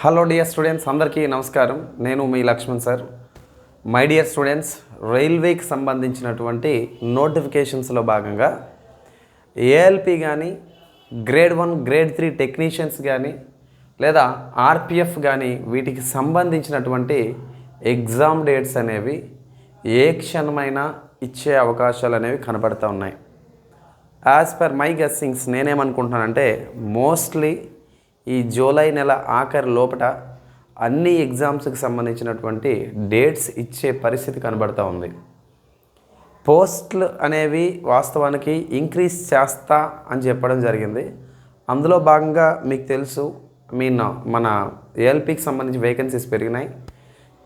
Hello dear students అందరికీ నమస్కారం. నేను మీ Laxman sir. My dear students రైల్వేకి సంబంధించినటువంటి నోటిఫికేషన్స్లో భాగంగా ఏఎల్పి కానీ grade one grade three technicians కానీ లేదా ఆర్పిఎఫ్ కానీ వీటికి సంబంధించినటువంటి ఎగ్జామ్ డేట్స్ అనేవి ఏ క్షణమైనా ఇచ్చే అవకాశాలు అనేవి కనబడుతూ ఉన్నాయి. యాజ్ పర్ మై గెస్సింగ్స్ నేనేమనుకుంటున్నానంటే మోస్ట్లీ ఈ జూలై నెల ఆఖరి లోపట అన్ని ఎగ్జామ్స్కి సంబంధించినటువంటి డేట్స్ ఇచ్చే పరిస్థితి కనబడుతూ ఉంది. పోస్ట్లు అనేవి వాస్తవానికి ఇంక్రీజ్ చేస్తా అని చెప్పడం జరిగింది. అందులో భాగంగా మీకు తెలుసు మీన్ మన ఏఎల్పికి సంబంధించి వేకెన్సీస్ పెరిగినాయి.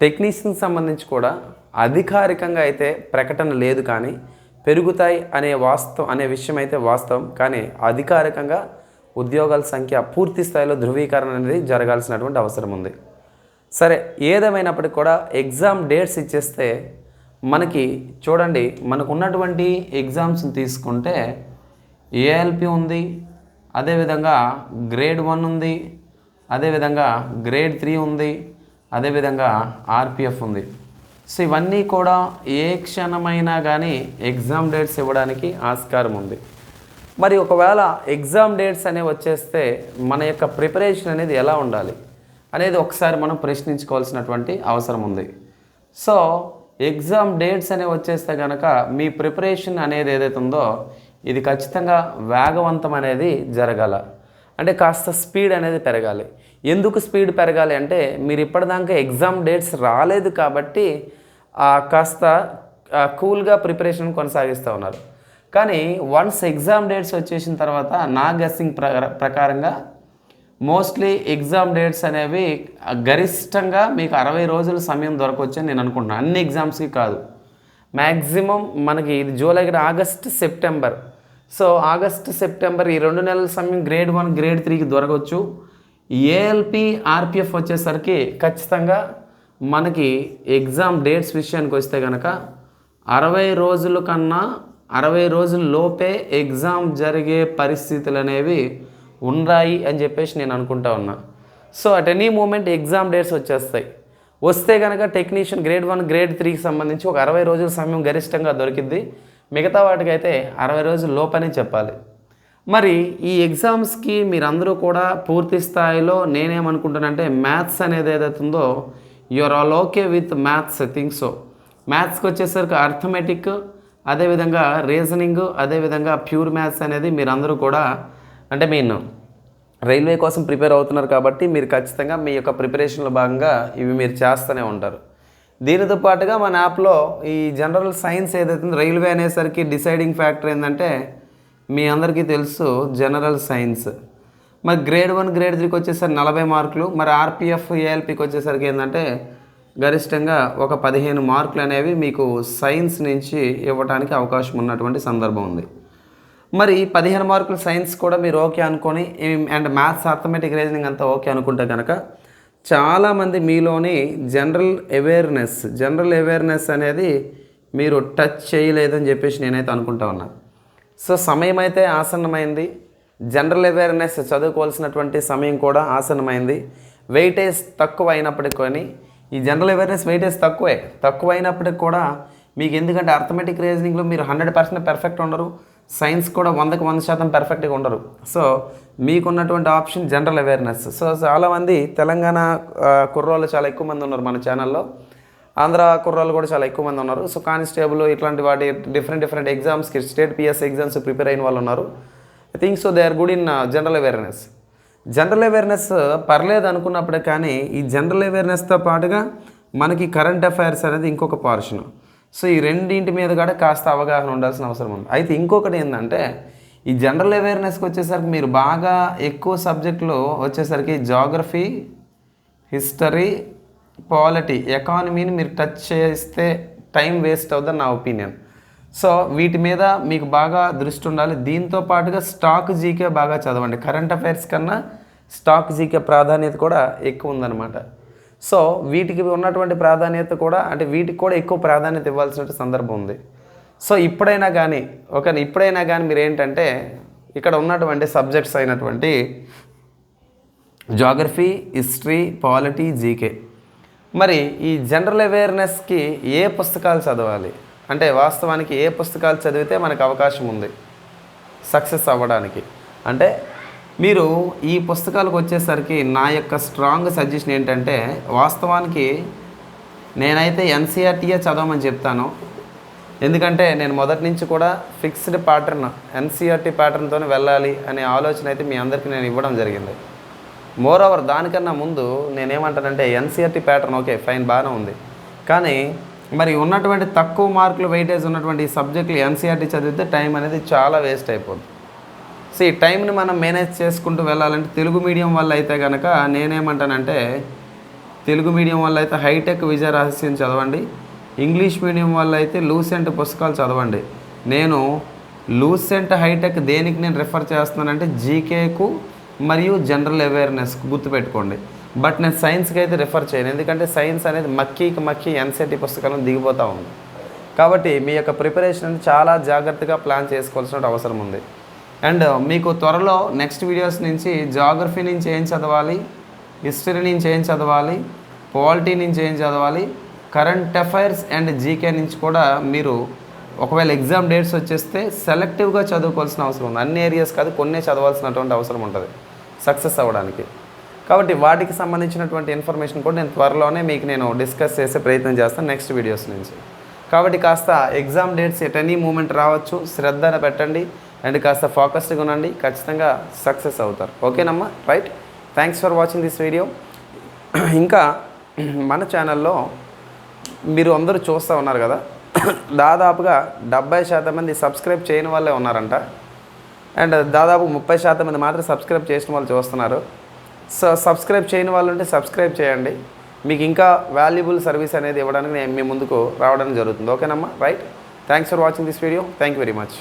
టెక్నీషియన్కి సంబంధించి కూడా అధికారికంగా అయితే ప్రకటన లేదు కానీ పెరుగుతాయి అనే వాస్తవం అనే విషయం అయితే వాస్తవం. కానీ అధికారికంగా ఉద్యోగాల సంఖ్య పూర్తి స్థాయిలో ధృవీకరణ అనేది జరగాల్సినటువంటి అవసరం ఉంది. సరే ఏదేమైనప్పటికీ కూడా ఎగ్జామ్ డేట్స్ ఇచ్చేస్తే మనకి చూడండి మనకు ఉన్నటువంటి ఎగ్జామ్స్ని తీసుకుంటే ఏఎల్పి ఉంది అదేవిధంగా గ్రేడ్ వన్ ఉంది అదేవిధంగా గ్రేడ్ త్రీ ఉంది అదేవిధంగా ఆర్పిఎఫ్ ఉంది. సో ఇవన్నీ కూడా ఏ క్షణమైనా కానీ ఎగ్జామ్ డేట్స్ ఇవ్వడానికి ఆస్కారం ఉంది. మరి ఒకవేళ ఎగ్జామ్ డేట్స్ అనేవి వచ్చేస్తే మన యొక్క ప్రిపరేషన్ అనేది ఎలా ఉండాలి అనేది ఒకసారి మనం ప్రశ్నించుకోవాల్సినటువంటి అవసరం ఉంది. సో ఎగ్జామ్ డేట్స్ అనేవి వచ్చేస్తే కనుక మీ ప్రిపరేషన్ అనేది ఏదైతే ఉందో ఇది ఖచ్చితంగా వేగవంతం అనేది జరగాల. అంటే కాస్త స్పీడ్ అనేది పెరగాలి. ఎందుకు స్పీడ్ పెరగాలి అంటే మీరు ఇప్పటిదాకా ఎగ్జామ్ డేట్స్ రాలేదు కాబట్టి కాస్త కూల్గా ప్రిపరేషన్ కొనసాగిస్తూ ఉన్నారు. కానీ వన్స్ ఎగ్జామ్ డేట్స్ వచ్చేసిన తర్వాత నా గెస్సింగ్ ప్ర ప్రకారంగా మోస్ట్లీ ఎగ్జామ్ డేట్స్ అనేవి గరిష్టంగా మీకు అరవై రోజుల సమయం దొరకవచ్చు అని నేను అనుకుంటున్నాను. అన్ని ఎగ్జామ్స్కి కాదు. మ్యాక్సిమం మనకి ఇది July August September. So August September ఈ రెండు నెలల సమయం గ్రేడ్ వన్ గ్రేడ్ త్రీకి దొరకవచ్చు ఏఎల్పి ఆర్పిఎఫ్ వచ్చేసరికి ఖచ్చితంగా మనకి ఎగ్జామ్ డేట్స్ విషయానికి వస్తే కనుక అరవై రోజుల కన్నా అరవై రోజుల లోపే ఎగ్జామ్ జరిగే పరిస్థితులు అనేవి ఉన్నాయి అని చెప్పేసి నేను అనుకుంటా ఉన్నా. So at any moment exam dates వచ్చేస్తాయి. వస్తే కనుక టెక్నీషియన్ గ్రేడ్ వన్ గ్రేడ్ త్రీకి సంబంధించి ఒక అరవై రోజుల సమయం గరిష్టంగా దొరికింది మిగతా వాటికైతే అరవై రోజుల లోపనే చెప్పాలి. మరి ఈ ఎగ్జామ్స్కి మీరందరూ కూడా పూర్తి స్థాయిలో నేనేమనుకుంటానంటే మ్యాథ్స్ అనేది ఏదైతే ఉందో your all okay with maths think so మ్యాథ్స్కి వచ్చేసరికి అర్థమెటిక్ అదేవిధంగా రీజనింగ్ అదేవిధంగా ప్యూర్ మ్యాథ్స్ అనేది మీరందరూ కూడా అంటే మీన్ రైల్వే కోసం ప్రిపేర్ అవుతున్నారు కాబట్టి మీరు ఖచ్చితంగా మీ యొక్క ప్రిపరేషన్లో భాగంగా ఇవి మీరు చేస్తూనే ఉంటారు. దీనితో పాటుగా మన యాప్లో ఈ జనరల్ సైన్స్ ఏదైతే రైల్వే అనేసరికి డిసైడింగ్ ఫ్యాక్టర్ ఏంటంటే మీ అందరికీ తెలుసు జనరల్ సైన్స్. మరి గ్రేడ్ వన్ గ్రేడ్ త్రీకి వచ్చేసరికి నలభై మార్కులు మరి ఆర్పిఎఫ్ ఏఎల్పికి వచ్చేసరికి ఏంటంటే గరిష్టంగా ఒక పదిహేను మార్కులు అనేవి మీకు సైన్స్ నుంచి ఇవ్వడానికి అవకాశం ఉన్నటువంటి సందర్భం ఉంది. మరి ఈ పదిహేను మార్కులు సైన్స్ కూడా మీరు ఓకే అనుకొని అండ్ మ్యాథ్స్ అర్థమెటిక్ రీజనింగ్ అంతా ఓకే అనుకుంటే కనుక చాలామంది మీలోని జనరల్ అవేర్నెస్ జనరల్ అవేర్నెస్ అనేది మీరు టచ్ చేయలేదని చెప్పేసి నేనైతే అనుకుంటా ఉన్నా. సో సమయం అయితే ఆసన్నమైంది. జనరల్ అవేర్నెస్ చదువుకోవాల్సినటువంటి సమయం కూడా ఆసన్నమైంది. వెయిటేజ్ తక్కువ అయినప్పటికీ ఈ జనరల్ అవేర్నెస్ వెయిటేజ్ తక్కువే. తక్కువ అయినప్పటికి కూడా మీకు ఎందుకంటే అర్థమెటిక్ రీజనింగ్లో మీరు హండ్రెడ్ పర్సెంట్ పెర్ఫెక్ట్ ఉండరు. సైన్స్ కూడా వందకు వంద శాతం పెర్ఫెక్ట్గా ఉండరు. సో మీకున్నటువంటి ఆప్షన్ జనరల్ అవేర్నెస్. సో చాలామంది తెలంగాణ కుర్రోళ్ళు చాలా ఎక్కువ మంది ఉన్నారు మన ఛానల్లో. ఆంధ్ర కుర్రాళ్ళు కూడా చాలా ఎక్కువ మంది ఉన్నారు. సో కానిస్టేబుల్ ఇట్లాంటి వాటి డిఫరెంట్ డిఫరెంట్ ఎగ్జామ్స్కి స్టేట్ పిఎస్ ఎగ్జామ్స్ ప్రిపేర్ అయిన వాళ్ళు ఉన్నారు. I think so they are good in general awareness. General awareness పర్లేదు అనుకున్నప్పుడే కానీ ఈ జనరల్ అవేర్నెస్తో పాటుగా మనకి కరెంట్ అఫైర్స్ అనేది ఇంకొక పోర్షన్. సో ఈ రెండింటి మీద కూడా కాస్త అవగాహన ఉండాల్సిన అవసరం ఉంది. అయితే ఇంకొకటి ఏంటంటే ఈ జనరల్ అవేర్నెస్కి వచ్చేసరికి మీరు బాగా ఎక్కువ సబ్జెక్టులు వచ్చేసరికి జాగ్రఫీ హిస్టరీ పాలిటీ ఎకానమీని మీరు టచ్ చేస్తే టైం వేస్ట్ అవుతుందని నా ఒపీనియన్. సో వీటి మీద మీకు బాగా దృష్టి ఉండాలి. దీంతో పాటుగా స్టాక్ జీకే బాగా చదవండి. కరెంట్ అఫైర్స్ కన్నా స్టాక్ జీకే ప్రాధాన్యత కూడా ఎక్కువ ఉందన్నమాట. సో వీటికి ఉన్నటువంటి ప్రాధాన్యత కూడా అంటే వీటికి కూడా ఎక్కువ ప్రాధాన్యత ఇవ్వాల్సిన సందర్భం ఉంది. సో ఇప్పుడైనా కానీ ఒక ఇప్పుడైనా కానీ మీరు ఏంటంటే ఇక్కడ ఉన్నటువంటి సబ్జెక్ట్స్ అయినటువంటి జాగ్రఫీ హిస్టరీ పాలిటీ జీకే. మరి ఈ జనరల్ అవేర్నెస్కి ఏ పుస్తకాలు చదవాలి? అంటే వాస్తవానికి ఏ పుస్తకాలు చదివితే మనకు అవకాశం ఉంది? సక్సెస్ అవ్వడానికి. అంటే మీరు ఈ పుస్తకాలకు వచ్చేసరికి నా యొక్క స్ట్రాంగ్ సజెషన్ ఏంటంటే వాస్తవానికి నేనైతే ఎన్సీఆర్టీయే చదవమని చెప్తాను. ఎందుకంటే నేను మొదటి నుంచి కూడా ఫిక్స్డ్ ప్యాటర్న్ ఎన్సీఆర్టీ ప్యాటర్న్తో వెళ్ళాలి అనే ఆలోచన అయితే మీ అందరికీ నేను ఇవ్వడం జరిగింది. మోర్ ఓవర్ దానికన్నా ముందు నేనేమంటానంటే ఎన్సీఆర్టీ ప్యాటర్న్ ఓకే ఫైన్ బాగానే ఉంది. కానీ మరి ఉన్నటువంటి తక్కువ మార్కులు వెయిటేజ్ ఉన్నటువంటి ఈ సబ్జెక్టులు ఎన్సీఆర్టీ చదివితే టైం అనేది చాలా వేస్ట్ అయిపోద్ది. సో ఈ టైంని మనం మేనేజ్ చేసుకుంటూ వెళ్ళాలంటే తెలుగు మీడియం వల్ల అయితే కనుక నేనేమంటానంటే తెలుగు మీడియం వల్ల అయితే హైటెక్ విజయ రహస్యం చదవండి. ఇంగ్లీష్ మీడియం వల్ల అయితే లూసెంట్ పుస్తకాలు చదవండి. నేను లూసెంట్ హైటెక్ దేనికి నేను రిఫర్ చేస్తున్నానంటే జీకేకు మరియు జనరల్ అవేర్నెస్కు గుర్తుపెట్టుకోండి. బట్ నేను సైన్స్కి అయితే రిఫర్ చేయను. ఎందుకంటే సైన్స్ అనేది మక్కీకి మక్కీ ఎన్సీటీ పుస్తకాలను దిగిపోతూ ఉంది. కాబట్టి మీ యొక్క ప్రిపరేషన్ అనేది చాలా జాగ్రత్తగా ప్లాన్ చేసుకోవాల్సిన అవసరం ఉంది. అండ్ మీకు త్వరలో నెక్స్ట్ వీడియోస్ నుంచి జాగ్రఫీ నుంచి ఏం చదవాలి హిస్టరీ నుంచి ఏం చదవాలి పాలిటీ నుంచి ఏం చదవాలి కరెంట్ అఫైర్స్ అండ్ జీకే నుంచి కూడా మీరు ఒకవేళ ఎగ్జామ్ డేట్స్ వచ్చేస్తే సెలెక్టివ్గా చదువుకోవాల్సిన అవసరం ఉంది. అన్ని ఏరియాస్ కాదు కొన్నే చదవాల్సినటువంటి అవసరం ఉంటుంది. సక్సెస్ అవ్వడానికి. కాబట్టి వాటికి సంబంధించినటువంటి ఇన్ఫర్మేషన్ కూడా నేను త్వరలోనే మీకు నేను డిస్కస్ చేసే ప్రయత్నం చేస్తాను నెక్స్ట్ వీడియోస్ నుంచి. కాబట్టి కాస్త exam dates at any moment రావచ్చు. శ్రద్ధ పెట్టండి అండ్ కాస్త ఫోకస్డ్గా ఉండండి. ఖచ్చితంగా సక్సెస్ అవుతారు. ఓకేనమ్మా? Right. Thanks for watching this video. ఇంకా మన ఛానల్లో మీరు అందరూ చూస్తూ ఉన్నారు కదా? దాదాపుగా డెబ్బై శాతం మంది సబ్స్క్రైబ్ చేయని వాళ్ళే ఉన్నారంట. అండ్ దాదాపు ముప్పై శాతం మంది మాత్రం సబ్స్క్రైబ్ చేసిన వాళ్ళు చూస్తున్నారు. సబ్స్క్రైబ్ చేయని వాళ్ళు ఉంటే సబ్స్క్రైబ్ చేయండి. మీకు ఇంకా వాల్యుబుల్ సర్వీస్ అనేది ఇవ్వడానికి నేను మీ ముందుకు రావడం జరుగుతుంది. ఓకేనమ్మా? Right? Thanks for watching this video. Thank you very much.